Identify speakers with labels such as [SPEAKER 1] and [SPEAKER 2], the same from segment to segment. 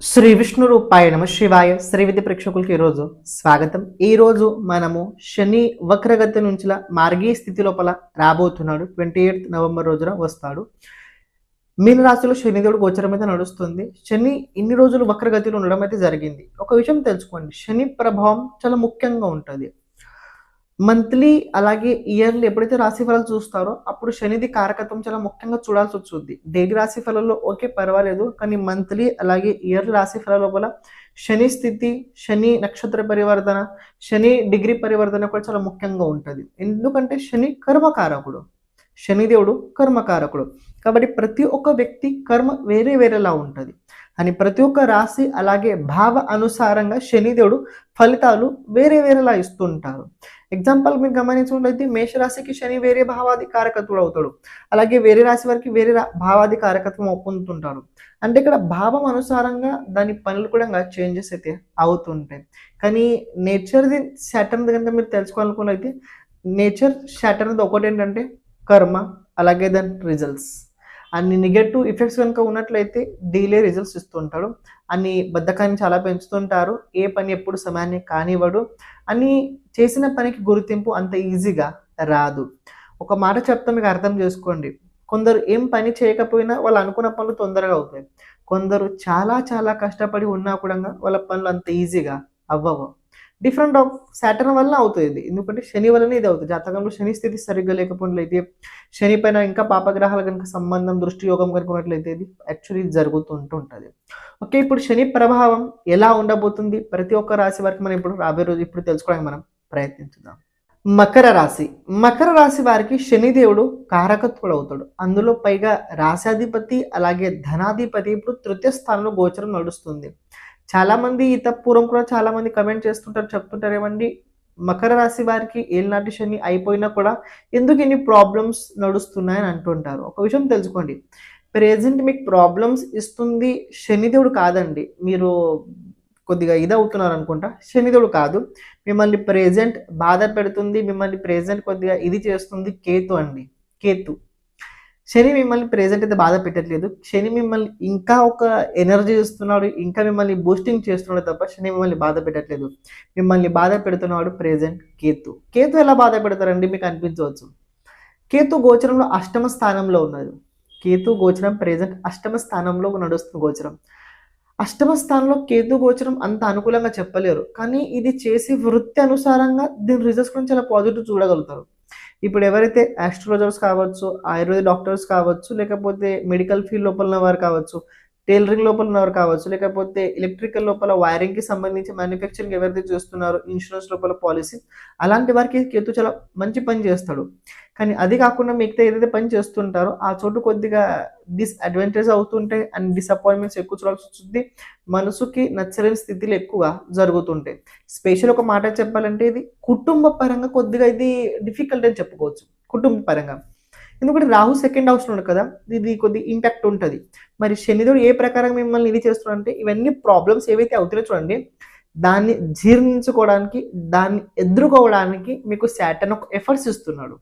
[SPEAKER 1] శ్రీ విష్ణు రూపాయ నమ శివాయ. శ్రీవిద్య ప్రేక్షకులకి ఈరోజు స్వాగతం. ఈ రోజు మనము శని వక్రగతి నుంచి మార్గీ స్థితి లోపల రాబోతున్నాడు. ట్వంటీ ఎయిత్ నవంబర్ రోజున వస్తాడు. మీన రాశిలో శనిదేవుడు గోచరం అయితే నడుస్తుంది. శని ఇన్ని రోజులు వక్రగతిలో ఉండడం అయితే జరిగింది. ఒక విషయం తెలుసుకోండి. శని ప్రభావం చాలా ముఖ్యంగా ఉంటుంది. మంత్లీ అలాగే ఇయర్లీ ఎప్పుడైతే రాశి ఫలాలు చూస్తారో అప్పుడు శనిది కారకత్వం చాలా ముఖ్యంగా చూడాల్సి వస్తుంది. డైలీ రాశి ఫలాల్లో ఓకే పర్వాలేదు. కానీ మంత్లీ అలాగే ఇయర్లీ రాశి ఫలాల లోపల శని స్థితి శని నక్షత్ర పరివర్తన శని డిగ్రీ పరివర్తన కూడా చాలా ముఖ్యంగా ఉంటుంది. ఎందుకంటే శని కర్మకారకుడు. శనిదేవుడు కర్మకారకుడు. కాబట్టి ప్రతి ఒక్క వ్యక్తి కర్మ వేరే వేరేలా ఉంటుంది. అని ప్రతి ఒక్క రాశి అలాగే భావ అనుసారంగా శనిదేవుడు ఫలితాలు వేరే వేరేలా ఇస్తుంటారు. ఎగ్జాంపుల్ మీరు గమనించినట్లయితే మేషరాశికి శని వేరే భావాది కారకత్వుడు అవుతాడు. అలాగే వేరే రాశి వారికి వేరే రా- భావాది కారకత్వం పొందుతుంటారు అంటే ఇక్కడ భావం అనుసారంగా దాని పనులు కూడా చేంజెస్ అయితే అవుతుంటాయి. కానీ నేచర్ది శాటర్న్ కనుక మీరు తెలుసుకోవాలనుకున్నైతే నేచర్ శాటర్న్ది ఒకటి ఏంటంటే కర్మ అలాగే దాని రిజల్ట్స్ అన్ని నెగటివ్ ఎఫెక్ట్స్ కనుక ఉన్నట్లయితే డీలే రిజల్ట్స్ ఇస్తుంటాడు. అన్ని బద్ధకాన్ని చాలా పెంచుతుంటారు. ఏ పని ఎప్పుడు సమయాన్ని కానివ్వడు. అని చేసిన పనికి గుర్తింపు అంత ఈజీగా రాదు. ఒక మాట చెప్తా మీకు అర్థం చేసుకోండి. కొందరు ఏం పని చేయకపోయినా వాళ్ళు అనుకున్న పనులు తొందరగా అవుతాయి. కొందరు చాలా చాలా కష్టపడి ఉన్నా కూడా వాళ్ళ పనులు అంత ఈజీగా అవ్వవు. డిఫరెంట్ ఆఫ్ సాటర్న్ వల్ల అవుతుంది. ఇది ఎందుకంటే శని వల్లనే ఇది అవుతుంది. జాతకంలో శని స్థితి సరిగ్గా లేకపోయినట్లయితే శని పైన ఇంకా పాపగ్రహాల కనుక సంబంధం దృష్టి యోగం కనుక ఉన్నట్లయితే ఇది యాక్చువల్లీ జరుగుతుంటూ ఉంటుంది. ఓకే ఇప్పుడు శని ప్రభావం ఎలా ఉండబోతుంది? ప్రతి ఒక్క రాశి వరకు మనం ఇప్పుడు రాబోయే రోజు ఇప్పుడు తెలుసుకోవడానికి మనం ప్రయత్నించుదాం. మకర రాశి. మకర రాశి వారికి శనిదేవుడు కారకత్వుడు అవుతాడు అందులో పైగా రాశాధిపతి అలాగే ధనాధిపతి ఇప్పుడు తృతీయ స్థానంలో గోచరం నడుస్తుంది. చాలామంది ఇత పూర్వం కూడా చాలామంది కమెంట్ చేస్తుంటారు చెప్తుంటారు ఏమండి? మకర రాశి వారికి ఏలినాటి శని అయిపోయినా కూడా ఎందుకు ఇన్ని ప్రాబ్లమ్స్ నడుస్తున్నాయని అంటుంటారు. ఒక విషయం తెలుసుకోండి. ప్రెజెంట్ మీకు ప్రాబ్లమ్స్ ఇస్తుంది శనిదేవుడు కాదండి. మీరు కొద్దిగా ఇది అవుతున్నారు అనుకుంటా. శనిదేవుడు కాదు. మిమ్మల్ని ప్రెజెంట్ బాధ పెడుతుంది. మిమ్మల్ని ప్రెజెంట్ కొద్దిగా ఇది చేస్తుంది కేతు అండి. కేతు. శని మిమ్మల్ని ప్రెజెంట్ అయితే బాధ పెట్టట్లేదు. శని మిమ్మల్ని ఇంకా ఒక ఎనర్జీ ఇస్తున్నాడు. ఇంకా మిమ్మల్ని బూస్టింగ్ చేస్తున్నాడు తప్ప శని మిమ్మల్ని బాధ పెట్టట్లేదు. మిమ్మల్ని బాధ పెడుతున్నాడు ప్రెజెంట్ కేతు. కేతు ఎలా బాధ పెడతారండి? మీకు అనిపించవచ్చు. కేతు గోచరంలో అష్టమ స్థానంలో ఉన్నది కేతు గోచరం ప్రెజెంట్ అష్టమ స్థానంలో నడుస్తుంది గోచరం. అష్టమ స్థానంలో కేతు గోచరం అంత అనుకూలంగా చెప్పలేరు. కానీ ఇది చేసి వృత్తి అనుసారంగా దీని రిజల్ట్స్ కూడా చాలా పాజిటివ్ చూడగలుగుతారు. ఇప్పుడు ఎవరైతే ఆస్ట్రాలజర్స్ కావచ్చు ఆయుర్వేద డాక్టర్స్ కావచ్చు లేకపోతే మెడికల్ ఫీల్డ్ లోపల వారు కావచ్చు టైలరింగ్ లోపల ఉన్నవారు కావచ్చు లేకపోతే ఎలక్ట్రికల్ లోపల వైరింగ్కి సంబంధించి మ్యానుఫ్యాక్చరింగ్ ఎవరైతే చేస్తున్నారో ఇన్సూరెన్స్ లోపల పాలసీ అలాంటి వారికి కేతు చాలా మంచి పని చేస్తాడు. కానీ అది కాకుండా మిగతా ఏదైతే పని చేస్తుంటారో ఆ చోటు కొద్దిగా డిస్అడ్వాంటేజ్ అవుతుంటాయి అండ్ డిసప్పాయింట్మెంట్స్ ఎక్కువ చూడాల్సి వస్తుంది. మనసుకి నచ్చలేని స్థితిలో ఎక్కువగా జరుగుతుంటాయి స్పెషల్ ఒక మాట చెప్పాలంటే ఇది కుటుంబ పరంగా కొద్దిగా ఇది డిఫికల్ట్ అని చెప్పుకోవచ్చు. కుటుంబ పరంగా. ఎందుకంటే రాహు సెకండ్ హౌస్ ఉండదు కదా ఇది కొద్ది ఇంపాక్ట్ ఉంటుంది. మరి శనిదేవుడు ఏ ప్రకారం మిమ్మల్ని ఇది చేస్తున్నాడంటే ఇవన్నీ ప్రాబ్లమ్స్ ఏవైతే అవుతున్నాయో చూడండి దాన్ని జీర్ణించుకోవడానికి దాన్ని ఎదుర్కోవడానికి మీకు శాటన్ ఒక ఎఫర్ట్స్ ఇస్తున్నాడు.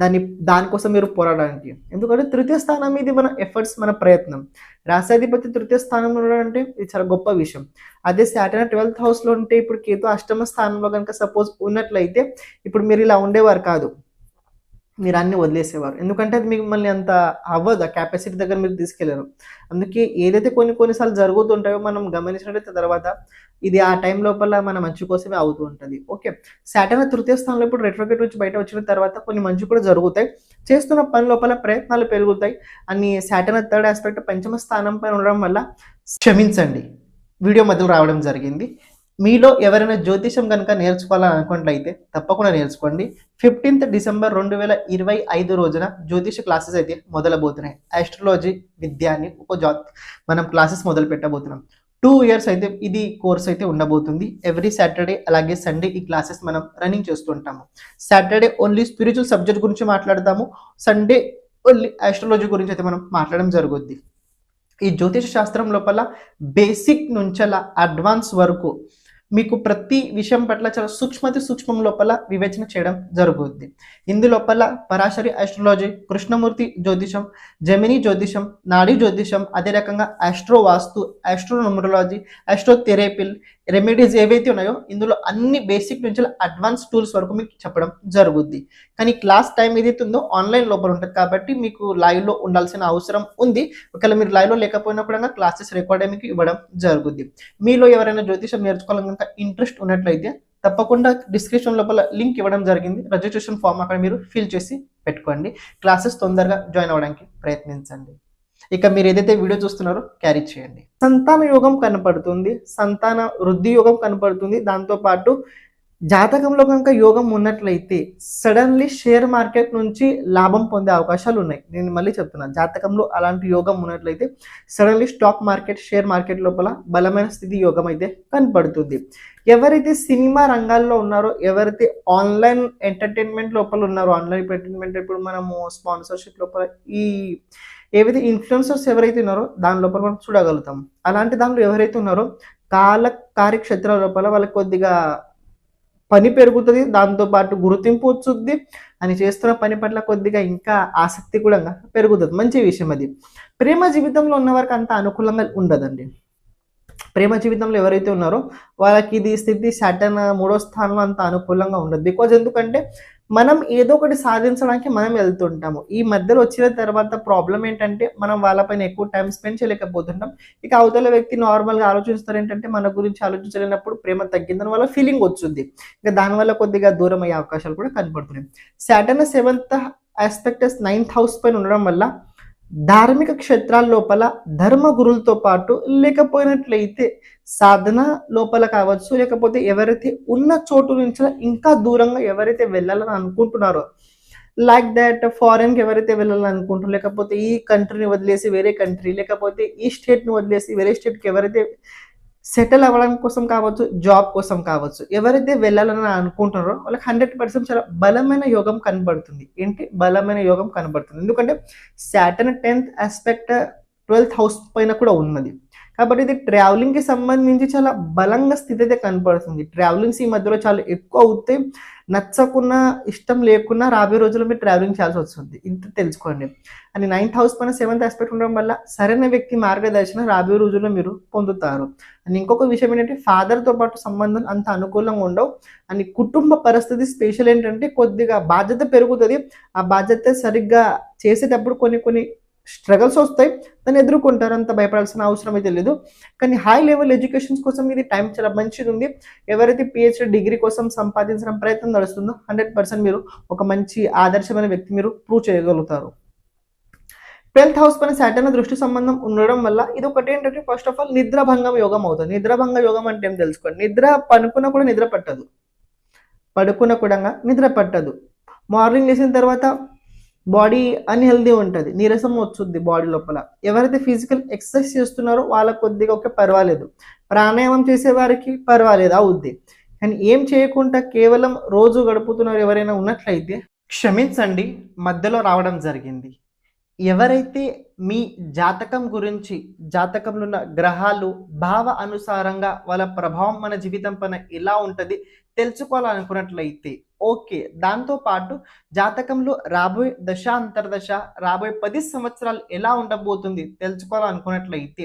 [SPEAKER 1] దాన్ని దానికోసం మీరు పోరాడడానికి. ఎందుకంటే తృతీయ స్థానం ఇది మన ఎఫర్ట్స్ మన ప్రయత్నం. రాశాధిపతి తృతీయ స్థానంలో ఉండడం అంటే ఇది చాలా గొప్ప విషయం. అదే శాటర్న్ ట్వెల్త్ హౌస్లో ఉంటే ఇప్పుడు కేతు అష్టమ స్థానంలో కనుక సపోజ్ ఉన్నట్లయితే ఇప్పుడు మీరు ఇలా ఉండేవారు కాదు. మీరు అన్ని వదిలేసేవారు. ఎందుకంటే అది మిమ్మల్ని అంత అవ్వదు. ఆ కెపాసిటీ దగ్గర మీరు తీసుకెళ్ళారు. అందుకే ఏదైతే కొన్ని కొన్నిసార్లు జరుగుతుంటాయో మనం గమనించినట్లయితే తర్వాత ఇది ఆ టైం లోపల మన మంచి కోసమే అవుతూ ఉంటుంది. ఓకే సాటర్న్ తృతీయ స్థానంలో ఇప్పుడు రెట్రోగేట్ నుంచి బయట వచ్చిన తర్వాత కొన్ని మంచి కూడా జరుగుతాయి. చేస్తున్న పని లోపల ప్రయత్నాలు పెరుగుతాయి. అని సాటర్న్ థర్డ్ ఆస్పెక్ట్ పంచమ స్థానం పైన ఉండడం వల్ల క్షమించండి. వీడియో మధ్యలో రావడం జరిగింది. మీలో ఎవరైనా జ్యోతిషం కనుక నేర్చుకోవాలని అనుకున్నట్లయితే తప్పకుండా నేర్చుకోండి. ఫిఫ్టీన్త్ డిసెంబర్ రెండు వేల ఇరవై ఐదు రోజున జ్యోతిష క్లాసెస్ అయితే మొదలబోతున్నాయి. ఆస్ట్రాలజీ విద్యాన్ని ఒక జా మనం క్లాసెస్ మొదలు పెట్టబోతున్నాం. టూ ఇయర్స్ అయితే ఇది కోర్స్ అయితే ఉండబోతుంది. ఎవ్రీ సాటర్డే అలాగే సండే ఈ క్లాసెస్ మనం రన్నింగ్ చేస్తుంటాము సాటర్డే ఓన్లీ స్పిరిచువల్ సబ్జెక్ట్ గురించి మాట్లాడతాము. సండే ఓన్లీ ఆస్ట్రాలజీ గురించి అయితే మనం మాట్లాడడం జరుగుద్ది. ఈ జ్యోతిష శాస్త్రం లోపల బేసిక్ నుంచి అలా అడ్వాన్స్ వరకు మీకు ప్రతి విషయం పట్ల చాలా సూక్ష్మతి సూక్ష్మం లోపల వివేచన చేయడం జరుగుద్ది. ఇందు లోపల పరాశరి ఆస్ట్రాలజీ కృష్ణమూర్తి జ్యోతిషం జమిని జ్యోతిషం నాడీ జ్యోతిషం అదే రకంగా ఆస్ట్రో వాస్తు ఆస్ట్రోనమరాలజీ ఆస్ట్రో థెరపిల్ రెమెడీస్ ఏవైతే ఉన్నాయో ఇందులో అన్ని బేసిక్ నుంచి అడ్వాన్స్ టూల్స్ వరకు మీకు చెప్పడం జరుగుద్ది. కానీ క్లాస్ టైం ఏదైతే ఉందో ఆన్లైన్ లోపల ఉంటుంది కాబట్టి మీకు లైవ్లో ఉండాల్సిన అవసరం ఉంది. ఒకవేళ మీరు లైవ్లో లేకపోయినప్పుడు క్లాసెస్ రికార్డ్ మీకు ఇవ్వడం జరుగుద్ది. మీలో ఎవరైనా జ్యోతిషం నేర్చుకోవాలని కనుక ఇంట్రెస్ట్ ఉన్నట్లయితే తప్పకుండా డిస్క్రిప్షన్ లోపల లింక్ ఇవ్వడం జరిగింది. రిజిస్ట్రేషన్ ఫామ్ అక్కడ మీరు ఫిల్ చేసి పెట్టుకోండి. క్లాసెస్ తొందరగా జాయిన్ అవ్వడానికి ప్రయత్నించండి. ఇక మీరు ఏదైతే వీడియో చూస్తున్నారో క్యారీ చేయండి. సంతాన యోగం కనపడుతుంది సంతాన వృద్ధి యోగం కనపడుతుంది. దాంతో పాటు జాతకంలో కనుక యోగం ఉన్నట్లయితే సడన్లీ షేర్ మార్కెట్ నుంచి లాభం పొందే అవకాశాలు ఉన్నాయి. నేను మళ్ళీ చెప్తున్నా జాతకంలో అలాంటి యోగం ఉన్నట్లయితే suddenly stock market share market లోపల బలమైన స్థితి యోగం అయితే కనపడుతుంది. ఎవరైతే సినిమా రంగాల్లో ఉన్నారో ఎవరైతే ఆన్లైన్ ఎంటర్టైన్మెంట్ లోపల ఉన్నారో ఆన్లైన్ ఎంటర్టైన్మెంట్ ఇప్పుడు మనము స్పాన్సర్షిప్ లోపల ఈ ఏవైతే ఇన్ఫ్లుయెన్సర్స్ ఎవరైతే ఉన్నారో దాని లోపల మనం చూడగలుగుతాం. అలాంటి దాంట్లో ఎవరైతే ఉన్నారో కాల కార్యక్షేత్రాల లోపల వాళ్ళకి కొద్దిగా పని పెరుగుతుంది దాంతోపాటు గుర్తింపు వచ్చుద్ది అని చేస్తున్న పని పట్ల కొద్దిగా ఇంకా ఆసక్తి కూడా పెరుగుతుంది. మంచి విషయం అది. ప్రేమ జీవితంలో ఉన్న వారికి అంత అనుకూలంగా ఉండదండి. ప్రేమ జీవితంలో ఎవరైతే ఉన్నారో వాళ్ళకి ఇది స్థితి సటన్ మూడో స్థానంలో అంత అనుకూలంగా ఉండదు. బికాజ్ ఎందుకంటే మనం ఏదో ఒకటి సాధించడానికి మనం వెళ్తుంటాము. ఈ మధ్యలో వచ్చిన తర్వాత ప్రాబ్లం ఏంటంటే మనం వాళ్ళపైన ఎక్కువ టైం స్పెండ్ చేయలేకపోతుంటాం. ఇక అవతల వ్యక్తి నార్మల్గా ఆలోచిస్తారు ఏంటంటే మన గురించి ఆలోచించలేనప్పుడు ప్రేమ తగ్గిందని వాళ్ళ ఫీలింగ్ వచ్చింది ఇక దానివల్ల కొద్దిగా దూరం అయ్యే అవకాశాలు కూడా కనపడుతున్నాయి. Saturn seventh aspects ninth house పైన ఉండడం వల్ల ధార్మిక క్షేత్రాల లోపల ధర్మ గురులతో పాటు లేకపోయినట్లయితే సాధన లోపల కావచ్చు లేకపోతే ఎవరైతే ఉన్న చోటు నుంచి ఇంకా దూరంగా ఎవరైతే వెళ్ళాలని అనుకుంటున్నారో లైక్ దట్ ఫారెన్కి ఎవరైతే వెళ్ళాలని లేకపోతే ఈ కంట్రీని వదిలేసి వేరే కంట్రీ లేకపోతే ఈ స్టేట్ని వదిలేసి వేరే స్టేట్కి ఎవరైతే సెటిల్ అవ్వడం కోసం కావచ్చు జాబ్ కోసం కావచ్చు ఎవరైతే వెళ్ళాలని అనుకుంటున్నారో వాళ్ళకి హండ్రెడ్ పర్సెంట్ చాలా బలమైన యోగం కనబడుతుంది. ఏంటి? బలమైన యోగం కనబడుతుంది. ఎందుకంటే Saturn tenth aspect twelfth house పైన కూడా ఉన్నది. కాబట్టి ఇది ట్రావెలింగ్కి సంబంధించి చాలా బలంగా స్థితి అయితే కనపడుతుంది. ట్రావెలింగ్స్ ఈ మధ్యలో చాలా ఎక్కువ అవుతాయి నచ్చకున్నా ఇష్టం లేకున్నా రాబోయే రోజుల్లో మీరు ట్రావెలింగ్ చేయాల్సి వస్తుంది. ఇంత తెలుసుకోండి. అని నైన్త్ హౌస్ పైన సెవెంత్ ఆస్పెక్ట్ ఉండడం వల్ల సరైన వ్యక్తి మార్గదర్శనం రాబోయే రోజుల్లో మీరు పొందుతారు. అని ఇంకొక విషయం ఏంటంటే ఫాదర్తో పాటు సంబంధం అంత అనుకూలంగా ఉండవు. అని కుటుంబ పరిస్థితి స్పెషల్ ఏంటంటే కొద్దిగా బాధ్యత పెరుగుతుంది. ఆ బాధ్యత సరిగ్గా చేసేటప్పుడు కొన్ని కొన్ని స్ట్రగల్స్ వస్తాయి దాన్ని ఎదుర్కొంటారు. అంత భయపడాల్సిన అవసరం అయితే లేదు. కానీ హై లెవెల్ ఎడ్యుకేషన్స్ కోసం ఇది టైం చాలా మంచిది ఉంది ఎవరైతే పిహెచ్డి డిగ్రీ కోసం సంపాదించడం ప్రయత్నం నడుస్తుందో హండ్రెడ్ పర్సెంట్ మీరు ఒక మంచి ఆదర్శమైన వ్యక్తి మీరు ప్రూవ్ చేయగలుగుతారు. ట్వెల్త్ హౌస్ పైన సాటర్న్ దృష్టి సంబంధం ఉండడం వల్ల ఇది ఒకటి ఏంటంటే ఫస్ట్ ఆఫ్ ఆల్ నిద్రాభంగం యోగం అవుతుంది. నిద్రాభంగ యోగం అంటే ఏం తెలుసుకోండి? నిద్ర పనుకున్న కూడా నిద్ర పట్టదు. పడుకున్న కూడా నిద్ర పట్టదు. మార్నింగ్ లేచిన తర్వాత బాడీ అన్హెల్దీ ఉంటుంది నీరసం వచ్చుద్ది బాడీ లోపల. ఎవరైతే ఫిజికల్ ఎక్సర్సైజ్ చేస్తున్నారో వాళ్ళకి కొద్దిగా ఒక పర్వాలేదు. ప్రాణాయామం చేసే వారికి పర్వాలేదు అవుద్ది. కానీ ఏం చేయకుండా కేవలం రోజు గడుపుతున్నారు ఎవరైనా ఉన్నట్లయితే క్షమించండి మధ్యలో రావడం జరిగింది. ఎవరైతే మీ జాతకం గురించి జాతకంలో ఉన్న గ్రహాలు భావ అనుసారంగా వాళ్ళ ప్రభావం మన జీవితం పైన ఎలా ఉంటుంది తెలుసుకోవాలనుకున్నట్లయితే ఓకే. దాంతో పాటు జాతకంలో రాబోయే దశ అంతర్దశ రాబోయే పది సంవత్సరాలు ఎలా ఉండబోతుంది తెలుసుకోవాలనుకున్నట్లయితే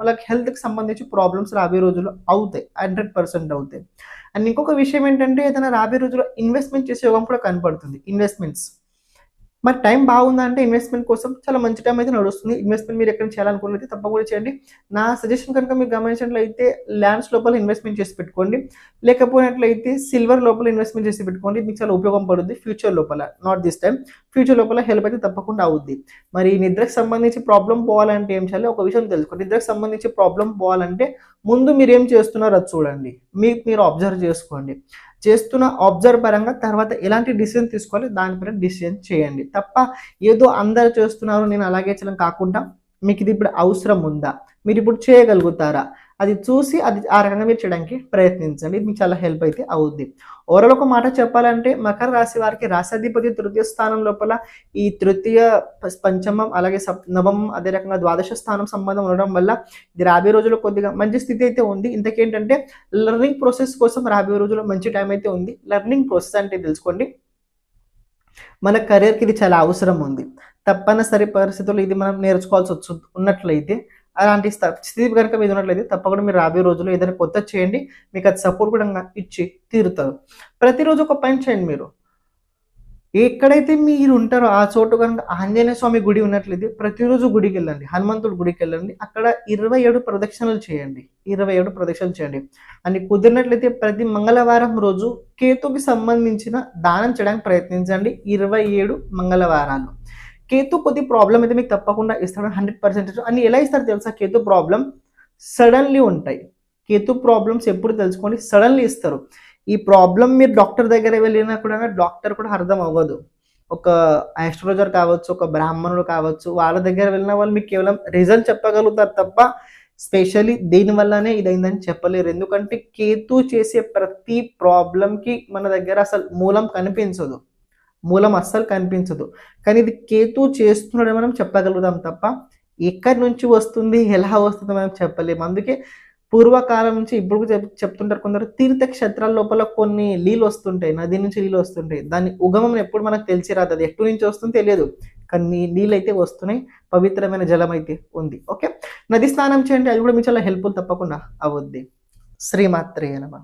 [SPEAKER 1] వాళ్ళకి హెల్త్కి సంబంధించి ప్రాబ్లమ్స్ రాబోయే రోజుల్లో అవుతాయి హండ్రెడ్ పర్సెంట్ అవుతాయి. అండ్ ఇంకొక విషయం ఏంటంటే ఏదైనా రాబోయే రోజుల్లో ఇన్వెస్ట్మెంట్ చేసే యోగం కూడా కనపడుతుంది. ఇన్వెస్ట్మెంట్స్ మరి టైం బాగుందా అంటే ఇన్వెస్ట్మెంట్ కోసం చాలా మంచి టైం అయితే నడుస్తుంది. ఇన్వెస్ట్మెంట్ మీరు ఎక్కడ చేయాలనుకున్నట్లయితే తప్పకుండా చేయండి. నా సజెషన్ కనుక మీరు గమనించినట్లయితే ల్యాండ్స్ లోపల ఇన్వెస్ట్మెంట్ చేసి పెట్టుకోండి. లేకపోయినట్లయితే సిల్వర్ లోపల ఇన్వెస్ట్మెంట్ చేసి పెట్టుకోండి. మీకు చాలా ఉపయోగం పడుద్ది ఫ్యూచర్ లోపల నాట్ దిస్ టైం ఫ్యూచర్ లోపల హెల్ప్ అయితే తప్పకుండా అవుద్ది. మరి నిద్రకు సంబంధించి ప్రాబ్లం పోవాలంటే ఏం చేయాలి? ఒక విషయం తెలుసుకోండి. నిద్రకు సంబంధించి ప్రాబ్లం పోవాలంటే ముందు మీరు ఏం చేస్తున్నారో అది చూడండి. మీకు మీరు అబ్జర్వ్ చేసుకోండి. చేస్తున్న అబ్జర్వ్ పరంగా తర్వాత ఎలాంటి డిసిజన్ తీసుకోవాలి దానిపైన డిసిజన్ చేయండి. తప్ప ఏదో అందరు చేస్తున్నారు నేను అలాగే చేయడం కాకుండా మీకు ఇది ఇప్పుడు అవసరం ఉందా? మీరు ఇప్పుడు చేయగలుగుతారా? అది చూసి అది ఆ రకంగా మీరు చేయడానికి ప్రయత్నించండి. మీకు చాలా హెల్ప్ అయితే అవుద్ది. ఓవరాల్ ఒక మాట చెప్పాలంటే మకర రాశి వారికి రాశాధిపతి తృతీయ స్థానం లోపల ఈ తృతీయ పంచమం అలాగే సప్ నవమం అదే రకంగా ద్వాదశ స్థానం సంబంధం ఉండడం వల్ల ఇది రాబోయే రోజుల్లో కొద్దిగా మంచి స్థితి అయితే ఉంది. ఇంతకేంటంటే లెర్నింగ్ ప్రాసెస్ కోసం రాబోయే రోజుల్లో మంచి టైం అయితే ఉంది. లెర్నింగ్ ప్రాసెస్ అంటే తెలుసుకోండి. మన కెరీర్కి ఇది చాలా అవసరం ఉంది. తప్పనిసరి పరిస్థితుల్లో ఇది మనం నేర్చుకోవాల్సి వచ్చు ఉన్నట్లయితే అలాంటి స్థితి కనుక మీద ఉన్నట్లయితే తప్పకుండా మీరు రాబోయే రోజుల్లో ఏదైనా కొత్త చేయండి మీకు అది సపోర్ట్ కూడా ఇచ్చి తీరుతారు. ప్రతిరోజు ఒక పని చేయండి మీరు. ఎక్కడైతే మీరు ఉంటారో ఆ చోటు కనుక ఆంజనేయ స్వామి గుడి ఉన్నట్లయితే ప్రతిరోజు గుడికి వెళ్ళండి హనుమంతుడి గుడికి వెళ్ళండి అక్కడ ఇరవై ఏడు ప్రదక్షిణలు చేయండి ఇరవై ఏడు ప్రదక్షిణలు చేయండి. అని కుదిరినట్లయితే ప్రతి మంగళవారం రోజు కేతుకి సంబంధించిన దానం చేయడానికి ప్రయత్నించండి ఇరవై ఏడు మంగళవారాలు. కేతు కొద్ది ప్రాబ్లం అయితే మీకు తప్పకుండా ఇస్తాడు హండ్రెడ్ పర్సెంటేజ్ అని ఎలా ఇస్తారు తెలుసా? కేతు ప్రాబ్లం సడన్లీ ఉంటాయి. కేతు ప్రాబ్లమ్స్ ఎప్పుడు తెలుసుకోండి? సడన్లీ ఇస్తారు. ఈ ప్రాబ్లం మీరు డాక్టర్ దగ్గర వెళ్ళినా కూడా డాక్టర్ కూడా అర్థం అవ్వదు. ఒక ఆస్ట్రాలజర్ కావచ్చు ఒక బ్రాహ్మణుడు కావచ్చు వాళ్ళ దగ్గర వెళ్ళిన వాళ్ళు మీకు కేవలం రిజల్ట్ చెప్పగలుగుతారు తప్ప స్పెషల్లీ దీనివల్లనే ఇదైందని చెప్పలేరు. ఎందుకంటే కేతు చేసే ప్రతి ప్రాబ్లంకి మన దగ్గర అసలు మూలం కనిపించదు. మూలం అస్సలు కనిపించదు. కానీ ఇది కేతు చేస్తున్నాడని మనం చెప్పగలుగుతాం తప్ప ఎక్కడి నుంచి వస్తుంది ఎలా వస్తుందో మనం చెప్పలేము. అందుకే పూర్వకాలం నుంచి ఇప్పుడు చెప్ చెప్తుంటారు కొందరు తీర్థ క్షేత్రాల లోపల కొన్ని నీళ్ళు వస్తుంటాయి నది నుంచి నీళ్ళు వస్తుంటాయి. దాని ఉగమం ఎప్పుడు మనకు తెలిసి రాదు. అది ఎటు నుంచి వస్తుందో తెలియదు. కానీ నీళ్ళు అయితే వస్తున్నాయి పవిత్రమైన జలం అయితే ఉంది. ఓకే? నది స్నానం చేయండి. అది కూడా మీకు చాలా హెల్ప్ఫుల్ తప్పకుండా. అవుద్ది. శ్రీమాత్రేయ నమ.